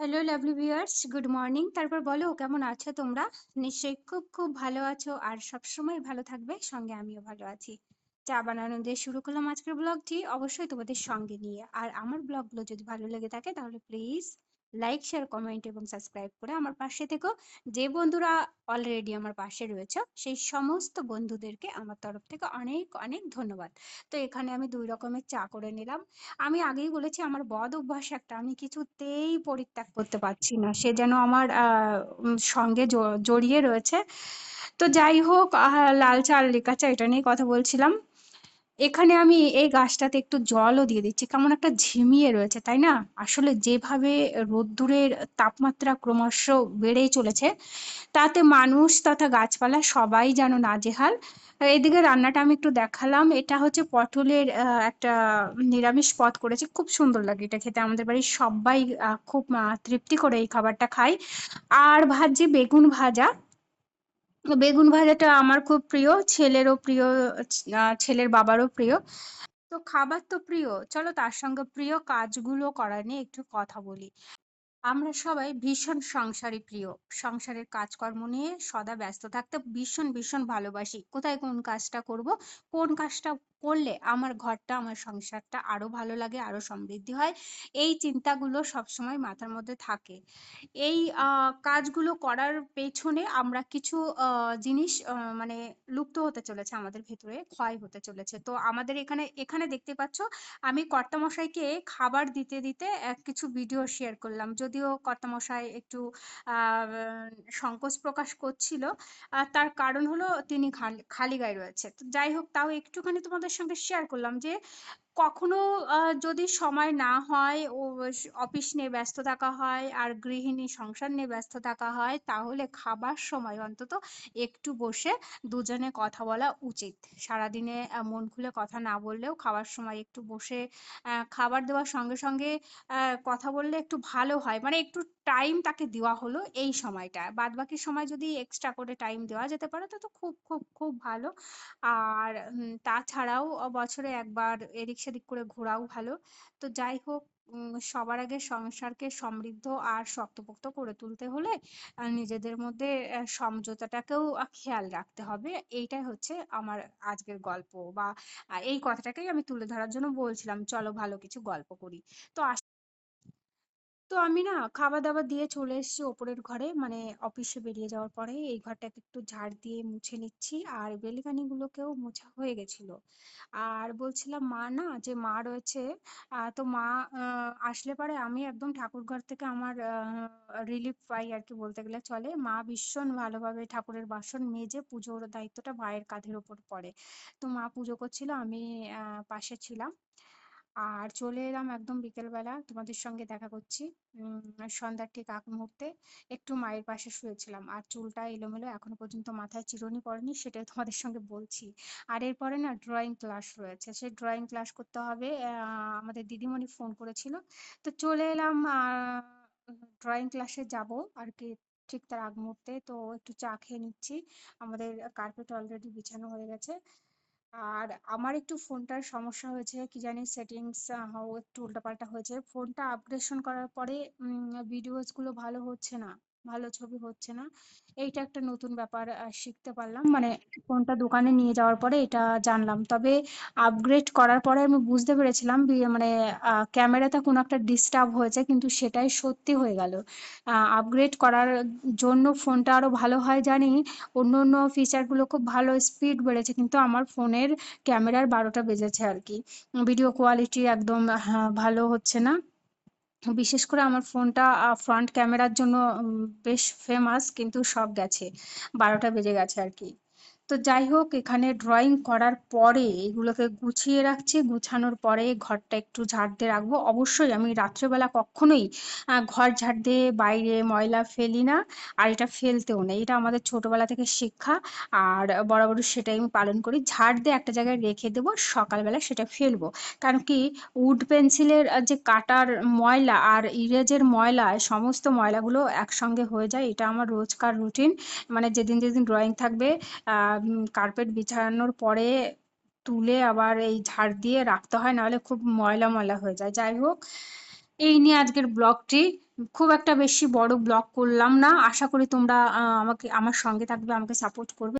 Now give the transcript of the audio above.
Hello lovely viewers good morning তারপর বলো, কেমন আছো তোমরা? নিশ্চয়ই খুব খুব ভালো আছো আর সবসময় ভালো থাকবে। সঙ্গে আমিও ভালো আছি। চা বানানো দিয়ে শুরু করলাম আজকের ব্লগটি অবশ্যই তোমাদের সঙ্গে নিয়ে। আর আমার ব্লগগুলো যদি ভালো লেগে থাকে তাহলে প্লিজ লাইক শেয়ার কমেন্ট এবং সাবস্ক্রাইব করে আমার পাশে থেকো। যে বন্ধুরা অলরেডি আমার পাশে রয়েছে, সেই সমস্ত বন্ধুদেরকে আমার তরফ থেকে অনেক অনেক ধন্যবাদ। তো এখানে আমি দুই রকমের চা করে নিলাম। আমি আগেই বলেছি, আমার বদ অভ্যাস একটা, আমি কিছুতেই পরিত্যাগ করতে পারছি না। সে যেন আমার সঙ্গে জড়িয়ে রয়েছে। তো যাই হোক লাল চা লিকা চা এটা নিয়ে কথা বলছিলাম। এখানে আমি এই গাছটাতে একটু জলও দিয়ে দিচ্ছি। কেমন একটা ঝিমিয়ে রয়েছে, তাই না? আসলে যেভাবে রোদ্দুরের তাপমাত্রা ক্রমশ বেড়েই চলেছে, তাতে মানুষ তথা গাছপালা সবাই যেন নাজেহাল। এদিকে রান্নাটা আমি একটু দেখালাম। এটা হচ্ছে পটলের একটা নিরামিষ পদ করেছে। খুব সুন্দর লাগে এটা খেতে। আমাদের বাড়ির সবাই খুব তৃপ্তি করে এই খাবারটা খাই আর ভাজি বেগুন ভাজা। বেগুন ভাজাটা আমার খুব প্রিয়, ছেলেরও প্রিয় ছেলের বাবারও প্রিয়। তো খাবার তো প্রিয়, চলো তার সঙ্গে প্রিয় কাজগুলো করা নিয়ে একটু কথা বলি। আমরা সবাই ভীষণ সংসারী প্রিয়, সংসারের কাজকর্ম নিয়ে সদা ব্যস্ত থাকতে ভীষণ ভীষণ ভালোবাসি। কোথায় কোন কাজটা করব, কোন কাজটা করলে আমার ঘরটা, আমার সংসারটা আরও ভালো লাগে, আরও সমৃদ্ধি হয়। এই চিন্তাগুলো সবসময় মাথার মধ্যে থাকে। এই কাজগুলো করার পেছনে আমরা কিছু জিনিস মানে লুপ্ত হতে চলেছে আমাদের ভেতরে, ক্ষয় হতে চলেছে। তো আমাদের এখানে এখানে দেখতে পাচ্ছ, আমি কর্তামশাইকে খাবার দিতে দিতে কিছু ভিডিও শেয়ার করলাম। যদিও কর্তামশাই একটু সংকোচ প্রকাশ করছিল। তার কারণ হলো তিনি খালি গায়ে রয়েছে। যাই হোক, তাও একটুখানি তোমাদের সঙ্গে শেয়ার করলাম যে, কখনো যদি সময় না হয়, ও অফিস নিয়ে ব্যস্ত থাকা হয়, আর গৃহিণী সংসার নিয়ে ব্যস্ত থাকা হয়, তাহলে খাবার সময় অন্তত একটু বসে দুজনে কথা বলা উচিত। সারাদিনে মন খুলে কথা না বললেও খাবার সময় একটু বসে খাবার দেওয়ার সঙ্গে সঙ্গে কথা বললে একটু ভালো হয়। মানে একটু টাইম তাকে দেওয়া হলো এই সময়টা। বাদ বাকি সময় যদি এক্সট্রা করে টাইম দেওয়া যেতে পারে, তো খুব খুব খুব ভালো। আর তাছাড়াও বছরে একবার এদিক সেদিক করে ঘোরাও ভালো। তো যাই হোক সবার আগে সংসারকে সমৃদ্ধ আর শক্তপোক্ত করে তুলতে হলে নিজেদের মধ্যে সমঝোতাটাকেও খেয়াল রাখতে হবে। এইটাই হচ্ছে আমার আজকের গল্প বা এই কথাটাকেই আমি তুলে ধরার জন্য বলছিলাম। চলো ভালো কিছু গল্প করি। তো তো আমি না খাওয়া দাওয়া দিয়ে চলে এসেছি ওপরের ঘরে। মানে অফিসে বেরিয়ে যাওয়ার পরে এই ঘরটাকে একটু ঝাড় দিয়ে মুছে নিচ্ছি আর বেলকানি গুলোকেও মোছা হয়ে গেছিল। আর বলছিলাম, মা না, যে মা রয়েছে তো মা আসলে পরে আমি একদম ঠাকুর ঘর থেকে আমার রিলিফ পাই আর কি বলতে গেলে চলে। মা ভীষণ ভালোভাবে ঠাকুরের বাসন মেজে পুজোর দায়িত্বটা মায়ের কাঁধের ওপর পড়ে। তো মা পুজো করছিল, আমি পাশে ছিলাম। আর চলে এলাম একদম বিকেলবেলা তোমাদের সঙ্গে দেখা করছি। সন্ধ্যার ঠিক আগ মুহূর্তে একটু মায়ের পাশে শুয়েছিলাম আর চুলটা এলোমেলো এখনও পর্যন্ত মাথায় চিরুনি পড়েনি সেটাই তোমাদের সঙ্গে বলছি। আর এরপরে না ড্রয়িং ক্লাস রয়েছে, সেই ড্রয়িং ক্লাস করতে হবে আমাদের দিদিমণি ফোন করেছিল। তো চলে এলাম ড্রয়িং ক্লাসে যাব আর কি ঠিক তার আগ মুহূর্তে। তো একটু চা খেয়ে নিচ্ছি, আমাদের কার্পেট অলরেডি বিছানো হয়ে গেছে। আর আমার একটু ফোনটার সমস্যা হয়েছে, কি জানি সেটিংস একটু উল্টাপাল্টা হয়েছে। ফোনটা আপগ্রেডেশন করার পরে ভিডিওসগুলো ভালো হচ্ছে না। ভালো ছবি হচ্ছে না। এইটা একটা নতুন ব্যাপার শিখতে পারলাম। মানে ফোনটা দোকানে নিয়ে যাওয়ার পরে এটা জানলাম। তবে আপগ্রেড করার পরে আমি বুঝতে পেরেছিলাম মানে ক্যামেরাতে কোনো একটা ডিস্টার্ব হয়েছে, কিন্তু সেটাই সত্যি হয়ে গেল। আপগ্রেড করার জন্য ফোনটা আরও ভালো হয় জানি। অন্য অন্য ফিচারগুলো খুব ভালো স্পিড বেড়েছে, কিন্তু আমার ফোনের ক্যামেরার বারোটা বেজেছে আর কি। ভিডিও কোয়ালিটি একদম ভালো হচ্ছে না। বিশেষ করে আমার ফোনটা ফ্রন্ট ক্যামেরার জন্য বেশ ফেমাস কিন্তু সব গেছে। বারোটা বেজে গেছে আর কি। তো যাই হোক, এখানে ড্রয়িং করার পরে এগুলোকে গুছিয়ে রাখছি। গুছানোর পরে ঘরটা একটু ঝাড় দিয়ে রাখব। অবশ্যই আমি রাত্রেবেলা কখনোই ঘর ঝাড় দিয়ে বাইরে ময়লা ফেলি না। আর এটা ফেলতেও নেই। এটা আমাদের ছোটবেলা থেকে শিক্ষা। আর বরাবর সেটাই আমি পালন করি। ঝাড় দিয়ে একটা জায়গায় রেখে দেবো, সকালবেলা সেটা ফেলব। কারণ কি উড পেন্সিলের যে কাটার ময়লা আর ইরেজের ময়লা, সমস্ত ময়লাগুলো একসঙ্গে হয়ে যায়। এটা আমার রোজকার রুটিন মানে যেদিন যেদিন ড্রয়িং থাকবে কার্পেট বিছানোর পরে তুলে আবার এই ঝাড় দিয়ে রাখতে হয়, নাহলে খুব ময়লা ময়লা হয়ে যায়। যাই হোক, এই নিয়ে আজকের ব্লগটি খুব একটা বেশি বড় ব্লগ করলাম না। আশা করি তোমরা আমাকে, আমার সঙ্গে থাকবে, আমাকে সাপোর্ট করবে।